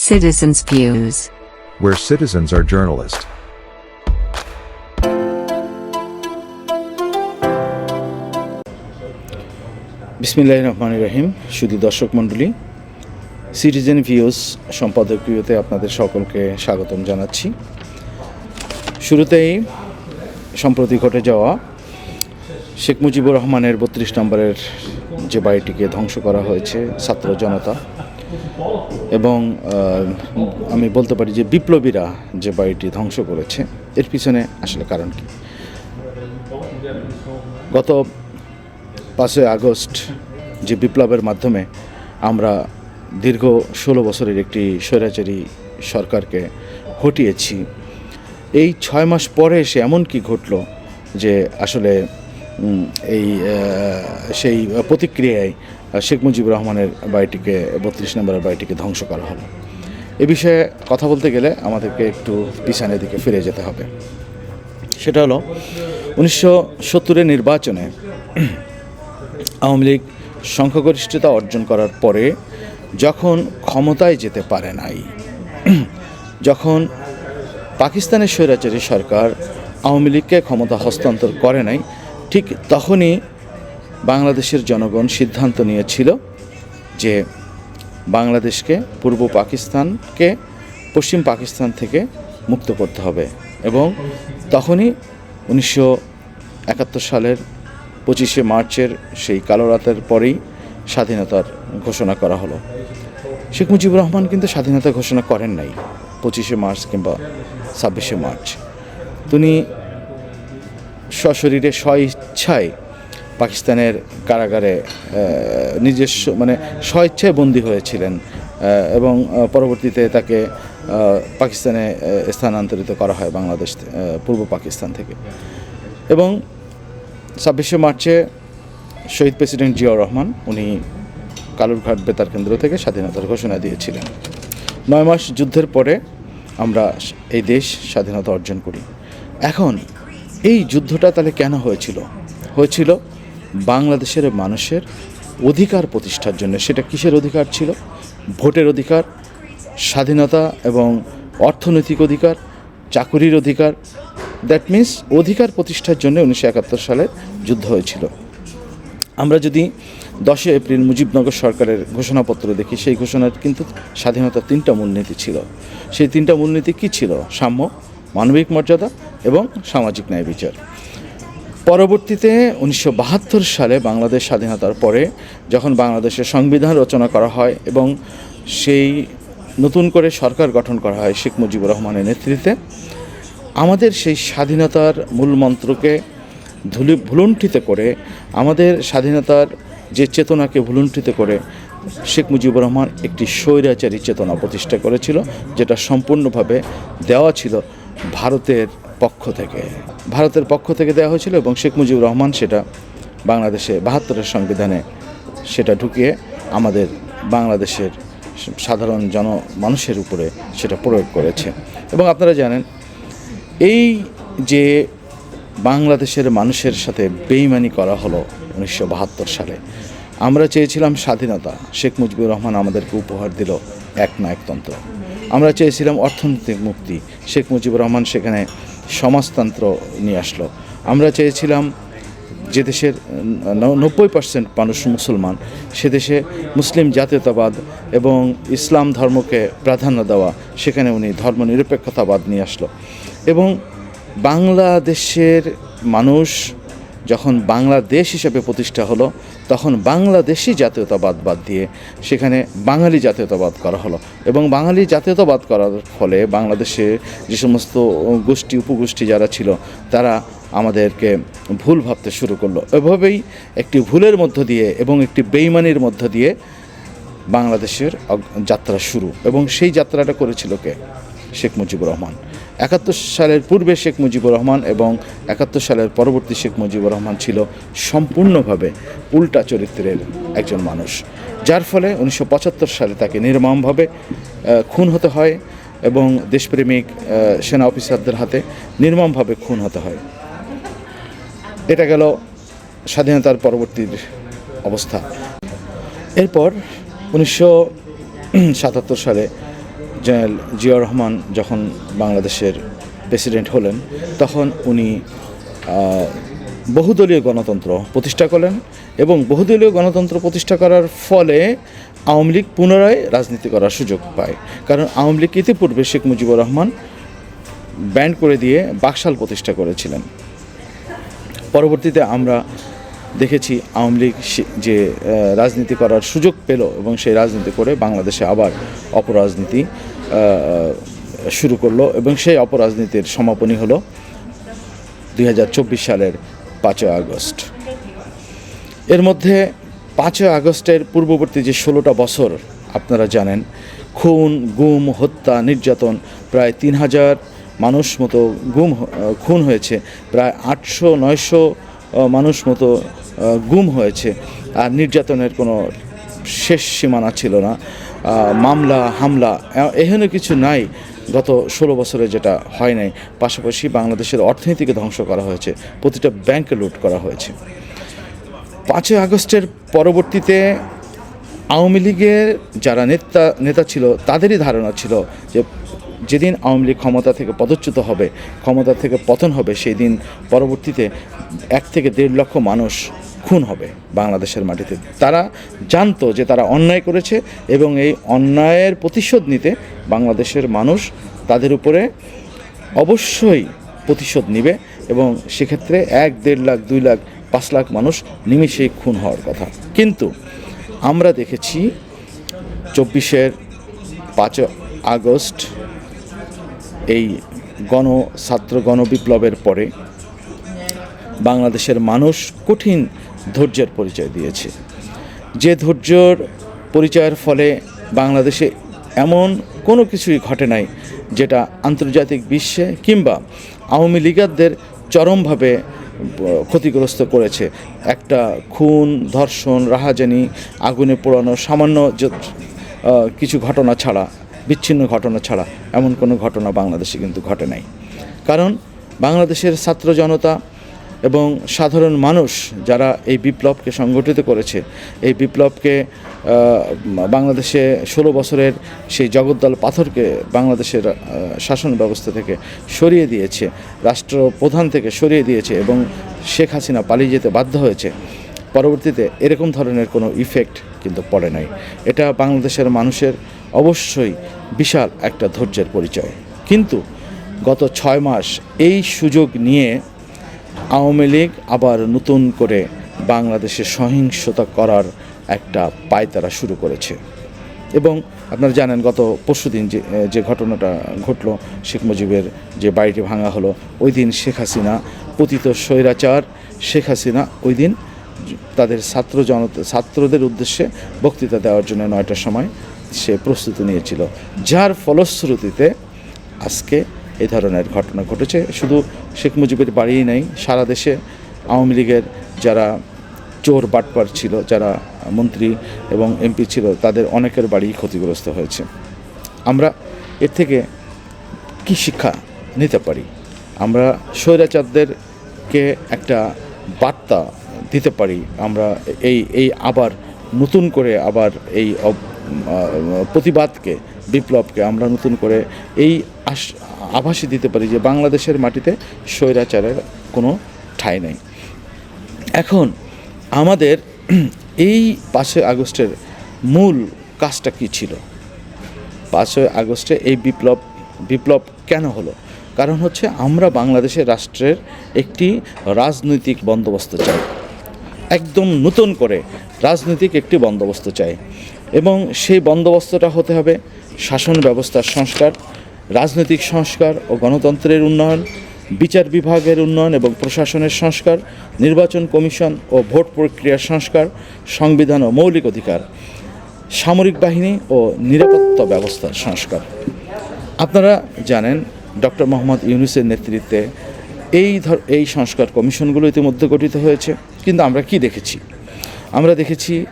Citizens' Views. where citizens are journalists. বিসমিল্লাহ রহমান রহিম শুধু দর্শক মণ্ডলী সিটিজেন ভিউজ সম্পাদকীয়তে আপনাদের সকলকে স্বাগতম জানাচ্ছি শুরুতেই সম্প্রতি ঘটে যাওয়া শেখ মুজিবুর রহমানের বত্রিশ নম্বরের যে বাড়িটিকে ধ্বংস করা হয়েছে ছাত্র জনতা এবং আমি বলতে পারি যে বিপ্লবীরা যে বাড়িটি ধ্বংস করেছে, এর পিছনে আসলে কারণ কি? গত পাঁচই আগস্ট যে বিপ্লবের মাধ্যমে আমরা দীর্ঘ ষোলো বছরের একটি স্বৈরাচারী সরকারকে হটিয়েছি, এই ছয় মাস পরে এসে এমন কি ঘটলো যে আসলে এই সেই প্রতিক্রিয়ায় শেখ মুজিবুর রহমানের বাড়িটিকে, বত্রিশ নম্বরের বাড়িটিকে ধ্বংস করা হলো। এ বিষয়ে কথা বলতে গেলে আমাদেরকে একটু পিছনের দিকে ফিরে যেতে হবে। সেটা হলো, উনিশশো সত্তরের নির্বাচনে আওয়ামী লীগ সংখ্যাগরিষ্ঠতা অর্জন করার পরে যখন ক্ষমতায় যেতে পারে নাই, যখন পাকিস্তানের স্বৈরাচারী সরকার আওয়ামী লীগকে ক্ষমতা হস্তান্তর করে নাই, ঠিক তখনই বাংলাদেশের জনগণ সিদ্ধান্ত নিয়েছিল যে বাংলাদেশকে পূর্ব পাকিস্তানকে পশ্চিম পাকিস্তান থেকে মুক্ত করতে হবে এবং তখনই উনিশশো একাত্তর সালের পঁচিশে মার্চের সেই কালো রাতের পরেই স্বাধীনতার ঘোষণা করা হলো। শেখ মুজিবুর রহমান কিন্তু স্বাধীনতা ঘোষণা করেন নাই পঁচিশে মার্চ কিংবা ছাব্বিশে মার্চ। তিনি সশরীরে স্বইচ্ছায় পাকিস্তানের কারাগারে নিজস্ব মানে স্বইচ্ছায় বন্দী হয়েছিলেন এবং পরবর্তীতে তাকে পাকিস্তানে স্থানান্তরিত করা হয় বাংলাদেশ পূর্ব পাকিস্তান থেকে। এবং ছাব্বিশে মার্চে শহীদ প্রেসিডেন্ট জিয়াউর রহমান, উনি কালুরঘাট বেতার কেন্দ্র থেকে স্বাধীনতার ঘোষণা দিয়েছিলেন। নয় মাস যুদ্ধের পরে আমরা এই দেশ স্বাধীনতা অর্জন করি। এখন এই যুদ্ধটা তাহলে কেন হয়েছিল? হয়েছিল বাংলাদেশের মানুষের অধিকার প্রতিষ্ঠার জন্য। সেটা কিসের অধিকার ছিল? ভোটের অধিকার, স্বাধীনতা এবং অর্থনৈতিক অধিকার, চাকুরির অধিকার। দ্যাট মিন্স অধিকার প্রতিষ্ঠার জন্য উনিশশো একাত্তর সালে যুদ্ধ হয়েছিল। আমরা যদি দশই এপ্রিল মুজিবনগর সরকারের ঘোষণাপত্র দেখি, সেই ঘোষণার কিন্তু স্বাধীনতার তিনটা মূলনীতি ছিল। সেই তিনটা মূলনীতি কী ছিল? সাম্য, মানবিক মর্যাদা এবং সামাজিক ন্যায় বিচার। পরবর্তীতে উনিশশো বাহাত্তর সালে বাংলাদেশ স্বাধীনতার পরে যখন বাংলাদেশের সংবিধান রচনা করা হয় এবং সেই নতুন করে সরকার গঠন করা হয় শেখ মুজিবুর রহমানের নেতৃত্বে, আমাদের সেই স্বাধীনতার মূল মন্ত্রকে ধুলি ভুলুণ্ঠিত করে, আমাদের স্বাধীনতার যে চেতনাকে ভুলুণ্ঠিত করে শেখ মুজিবুর রহমান একটি স্বৈরাচারী চেতনা প্রতিষ্ঠা করেছিল, যেটা সম্পূর্ণভাবে দেওয়া ছিল ভারতের পক্ষ থেকে। ভারতের পক্ষ থেকে দেওয়া হয়েছিল এবং শেখ মুজিবুর রহমান সেটা বাংলাদেশে বাহাত্তরের সংবিধানে সেটা ঢুকিয়ে আমাদের বাংলাদেশের সাধারণ জন মানুষের উপরে সেটা প্রয়োগ করেছে। এবং আপনারা জানেন, এই যে বাংলাদেশের মানুষের সাথে বেইমানি করা হলো উনিশশো বাহাত্তর সালে, আমরা চেয়েছিলাম স্বাধীনতা। শেখ মুজিবুর রহমান আমাদেরকে উপহার দিল এক নায়কতন্ত্র। আমরা চেয়েছিলাম অর্থনৈতিক মুক্তি। শেখ মুজিবুর রহমান সেখানে সমাজতন্ত্র নিয়ে আসলো। আমরা চেয়েছিলাম যে দেশের নব্বই পার্সেন্ট মানুষ মুসলমান, সে দেশে মুসলিম জাতীয়তাবাদ এবং ইসলাম ধর্মকে প্রাধান্য দেওয়া, সেখানে উনি ধর্মনিরপেক্ষতাবাদ নিয়ে আসলো। এবং বাংলাদেশের মানুষ যখন বাংলাদেশ হিসেবে প্রতিষ্ঠা হলো তখন বাংলাদেশি জাতীয়তাবাদ বাদ দিয়ে সেখানে বাঙালি জাতীয়তাবাদ করা হলো। এবং বাঙালি জাতীয়তাবাদ করার ফলে বাংলাদেশে যে সমস্ত গোষ্ঠী, উপগোষ্ঠী যারা ছিল, তারা আমাদেরকে ভুল ভাবতে শুরু করল। এভাবেই একটি ভুলের মধ্য দিয়ে এবং একটি বেইমানির মধ্য দিয়ে বাংলাদেশের যাত্রা শুরু। এবং সেই যাত্রাটা করেছিল কে? শেখ মুজিবুর রহমান। একাত্তর সালের পূর্বে শেখ মুজিবুর রহমান এবং একাত্তর সালের পরবর্তী শেখ মুজিবুর রহমান ছিল সম্পূর্ণভাবে উল্টা চরিত্রের একজন মানুষ। যার ফলে উনিশশো পঁচাত্তর সালে তাকে নির্মমভাবে খুন হতে হয় এবং দেশপ্রেমিক সেনা অফিসারদের হাতে নির্মমভাবে খুন হতে হয়। এটা গেল স্বাধীনতার পরবর্তীর অবস্থা। এরপর উনিশশো সাতাত্তর সালে জেনারেল জিয়াউর রহমান যখন বাংলাদেশের প্রেসিডেন্ট হলেন, তখন উনি বহুদলীয় গণতন্ত্র প্রতিষ্ঠা করলেন এবং বহুদলীয় গণতন্ত্র প্রতিষ্ঠা করার ফলে আওয়ামী লীগ পুনরায় রাজনীতি করার সুযোগ পায়। কারণ আওয়ামী লীগ ইতিপূর্বে শেখ মুজিবুর রহমান ব্যান্ড করে দিয়ে বাকশাল প্রতিষ্ঠা করেছিলেন। পরবর্তীতে আমরা দেখেছি আওয়ামী লীগ যে রাজনীতি করার সুযোগ পেল এবং সেই রাজনীতি করে বাংলাদেশে আবার অপরাজনীতি শুরু করল এবং সেই অপরাজনীতির সমাপনী হলো দুই হাজার চব্বিশ সালের পাঁচই আগস্ট। এর মধ্যে পাঁচই আগস্টের পূর্ববর্তী যে ষোলোটা বছর আপনারা জানেন, খুন, গুম, হত্যা, নির্যাতন প্রায় তিন হাজার মানুষ মতো গুম খুন হয়েছে, প্রায় আটশো, নয়শো মানুষ মতো গুম হয়েছে। আর নির্যাতনের কোনো শেষ সীমানা ছিল না। মামলা, হামলা, এহেন কিছু নাই গত ষোলো বছরে যেটা হয় নাই। পাশাপাশি বাংলাদেশের অর্থনীতিকে ধ্বংস করা হয়েছে। প্রতিটা ব্যাংকে লুট করা হয়েছে। পাঁচই আগস্টের পরবর্তীতে আওয়ামী লীগের যারা নেতা নেতা ছিল, তাদেরই ধারণা ছিল যে যেদিন আওয়ামী লীগ ক্ষমতা থেকে পদচ্যুত হবে, ক্ষমতা থেকে পতন হবে, সেই দিন পরবর্তীতে এক থেকে দেড় লক্ষ মানুষ খুন হবে বাংলাদেশের মাটিতে। তারা জানতো যে তারা অন্যায় করেছে এবং এই অন্যায়ের প্রতিশোধ নিতে বাংলাদেশের মানুষ তাদের উপরে অবশ্যই প্রতিশোধ নিবে এবং সেক্ষেত্রে এক দেড় লাখ, দুই লাখ, পাঁচ লাখ মানুষ নিমিষেই খুন হওয়ার কথা। কিন্তু আমরা দেখেছি চব্বিশের পাঁচ আগস্ট এই গণ, ছাত্র গণবিপ্লবের পরে বাংলাদেশের মানুষ কঠিন ধৈর্যের পরিচয় দিয়েছে। যে ধৈর্যর পরিচয়ের ফলে বাংলাদেশে এমন কোনো কিছুই ঘটে নাই যেটা আন্তর্জাতিক বিশ্বে কিংবা আওয়ামী লীগারদের চরমভাবে ক্ষতিগ্রস্ত করেছে। একটা খুন, ধর্ষণ, রাহাজানি, আগুনে পোড়ানো, সামান্য কিছু ঘটনা ছাড়া, বিচ্ছিন্ন ঘটনা ছাড়া এমন কোনো ঘটনা বাংলাদেশে কিন্তু ঘটে নাই। কারণ বাংলাদেশের ছাত্র জনতা এবং সাধারণ মানুষ যারা এই বিপ্লবকে সংগঠিত করেছে, এই বিপ্লবকে বাংলাদেশে ষোলো বছরের সেই জগদ্দল পাথরকে বাংলাদেশের শাসন ব্যবস্থা থেকে সরিয়ে দিয়েছে, রাষ্ট্রপ্রধান থেকে সরিয়ে দিয়েছে এবং শেখ হাসিনা পালিয়ে যেতে বাধ্য হয়েছে। পরবর্তীতে এরকম ধরনের কোনো ইফেক্ট কিন্তু পড়ে নাই। এটা বাংলাদেশের মানুষের অবশ্যই বিশাল একটা ধৈর্যের পরিচয়। কিন্তু গত ছয় মাস এই সুযোগ নিয়ে আওয়ামী লীগ আবার নতুন করে বাংলাদেশে সহিংসতা করার একটা পায়তারা শুরু করেছে। এবং আপনারা জানেন, গত পরশুদিন যে যে ঘটনাটা ঘটলো, শেখ মুজিবের যে বাড়িটি ভাঙা হলো, ওই দিন শেখ হাসিনা, পতিত স্বৈরাচার শেখ হাসিনা ওই দিন তাদের ছাত্র জনতা, ছাত্রদের উদ্দেশ্যে বক্তৃতা দেওয়ার জন্য নয়টার সময় সে প্রস্তুতি নিয়েছিল। যার ফলশ্রুতিতে আজকে এই ধরনের ঘটনা ঘটেছে। শুধু শেখ মুজিবের বাড়িই নাই, সারা দেশে আওয়ামী লীগের যারা চোর বাটপার ছিল, যারা মন্ত্রী এবং এমপি ছিল, তাদের অনেকের বাড়ি ক্ষতিগ্রস্ত হয়েছে। আমরা এর থেকে কি শিক্ষা নিতে পারি? আমরা স্বৈরাচারদেরকে একটা বার্তা দিতে পারি, আমরা এই এই আবার নতুন করে আবার এই প্রতিবাদকে, বিপ্লবকে আমরা নতুন করে এই আভাসই দিতে পারি যে বাংলাদেশের মাটিতে স্বৈরাচারের কোনো ঠাঁই নেই। এখন আমাদের এই পাঁচই আগস্টের মূল কাজটা কী ছিল? পাঁচই আগস্টে এই বিপ্লব বিপ্লব কেন হলো? কারণ হচ্ছে আমরা বাংলাদেশের রাষ্ট্রের একটি রাজনৈতিক বন্দোবস্ত চাই। একদম নতুন করে রাজনৈতিক একটি বন্দোবস্ত চাই। এবং সেই বন্দোবস্তটা হতে হবে শাসন ব্যবস্থার সংস্কার রাজনৈতিক সংস্কার ও গণতন্ত্রের উন্নয়ন বিচার বিভাগের উন্নয়ন এবং প্রশাসনের সংস্কার নির্বাচন কমিশন ও ভোট প্রক্রিয়ার সংস্কার সংবিধান ও মৌলিক অধিকার সামরিক বাহিনী ও নিরাপত্তা ব্যবস্থার সংস্কার। আপনারা জানেন ডক্টর মোহাম্মদ ইউনুসের নেতৃত্বে এই ধর এই সংস্কার কমিশনগুলো ইতিমধ্যে গঠিত হয়েছে। কিন্তু আমরা কি দেখেছি? আমরা দেখেছি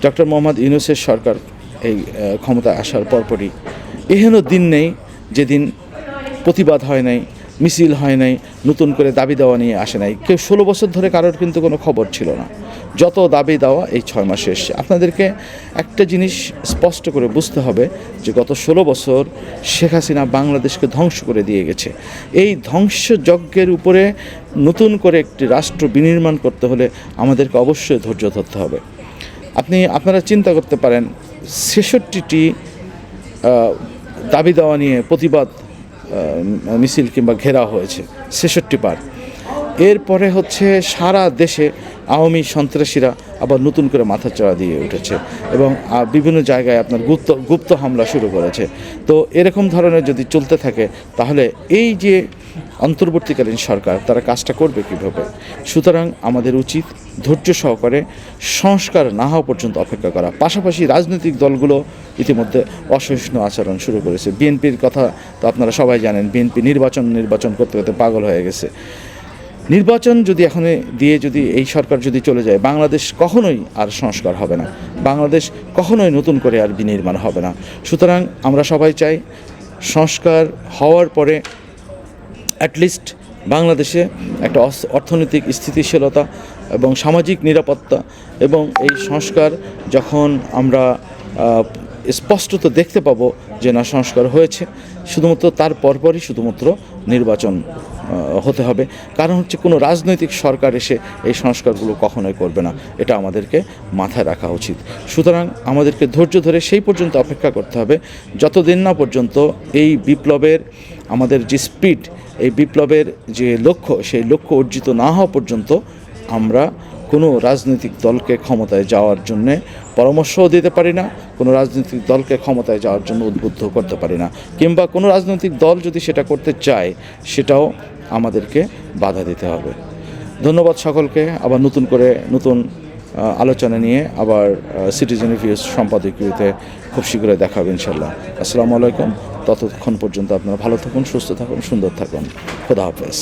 ডক্টর মোহাম্মদ ইউনুসের সরকার এই আহ, ক্ষমতায় আসার পরপরই এহেন দিন নেই যেদিন প্রতিবাদ হয় নাই, মিছিল হয় নাই, নতুন করে দাবি দেওয়া নিয়ে আসে নাই। কেউ ষোলো বছর ধরে কারোর কিন্তু কোনো খবর ছিল না। যত দাবি দেওয়া এই ছয় মাসে এসছে আপনাদেরকে একটা জিনিস স্পষ্ট করে বুঝতে হবে যে গত ষোলো বছর শেখ হাসিনা বাংলাদেশকে ধ্বংস করে দিয়ে গেছে। এই ধ্বংসযজ্ঞের উপরে নতুন করে একটি রাষ্ট্র বিনির্মাণ করতে হলে আমাদেরকে অবশ্যই ধৈর্য ধরতে হবে। আপনি, আপনারা চিন্তা করতে পারেন, ছেষট্টিটি দাবি দেওয়া নিয়ে প্রতিবাদ মিছিল কিংবা ঘেরা হয়েছে ছেষট্টি পার এরপরে হচ্ছে সারা দেশে আওয়ামী সন্ত্রাসীরা আবার নতুন করে মাথা চড়া দিয়ে উঠেছে এবং বিভিন্ন জায়গায় আপনার গুপ্ত গুপ্ত হামলা শুরু করেছে। তো এরকম ধরনের যদি চলতে থাকে, তাহলে এই যে অন্তর্বর্তীকালীন সরকার, তারা কাজটা করবে কীভাবে? সুতরাং আমাদের উচিত ধৈর্য সহকারে সংস্কার না হওয়া পর্যন্ত অপেক্ষা করা। পাশাপাশি রাজনৈতিক দলগুলো ইতিমধ্যে অসহিষ্ণু আচরণ শুরু করেছে। বিএনপির কথা তো আপনারা সবাই জানেন, বিএনপি নির্বাচন নির্বাচন করতে করতে পাগল হয়ে গেছে। নির্বাচন যদি এখন দিয়ে যদি এই সরকার যদি চলে যায়, বাংলাদেশ কখনোই আর সংস্কার হবে না। বাংলাদেশ কখনোই নতুন করে আর বিনির্মাণ হবে না। সুতরাং আমরা সবাই চাই সংস্কার হওয়ার পরে অ্যাটলিস্ট বাংলাদেশে একটা অর্থনৈতিক স্থিতিশীলতা এবং সামাজিক নিরাপত্তা এবং এই সংস্কার যখন আমরা স্পষ্টত দেখতে পাবো যে না, সংস্কার হয়েছে, শুধুমাত্র তার পরপরই শুধুমাত্র নির্বাচন হতে হবে। কারণ হচ্ছে কোনো রাজনৈতিক সরকার এসে এই সংস্কারগুলো কখনোই করবে না। এটা আমাদেরকে মাথায় রাখা উচিত। সুতরাং আমাদেরকে ধৈর্য ধরে সেই পর্যন্ত অপেক্ষা করতে হবে। যতদিন না পর্যন্ত এই বিপ্লবের আমাদের যে স্পিড এই বিপ্লবের যে লক্ষ্য, সেই লক্ষ্য অর্জিত না হওয়া পর্যন্ত আমরা কোনো রাজনৈতিক দলকে ক্ষমতায় যাওয়ার জন্যে পরামর্শও দিতে পারি না, কোনো রাজনৈতিক দলকে ক্ষমতায় যাওয়ার জন্য উদ্বুদ্ধ করতে পারি না। কিংবা কোনো রাজনৈতিক দল যদি সেটা করতে চায়, সেটাও আমাদেরকে বাধা দিতে হবে। ধন্যবাদ সকলকে। আবার নতুন করে নতুন আলোচনা নিয়ে আবার সিটিজেন রিভিউজ সম্পাদকীয়তে খুব শীঘ্রই দেখা হবে ইনশাল্লাহ আসসালামু আলাইকুম। ততক্ষণ পর্যন্ত আপনারা ভালো থাকুন, সুস্থ থাকুন, সুন্দর থাকুন। খোদা হাফেজ।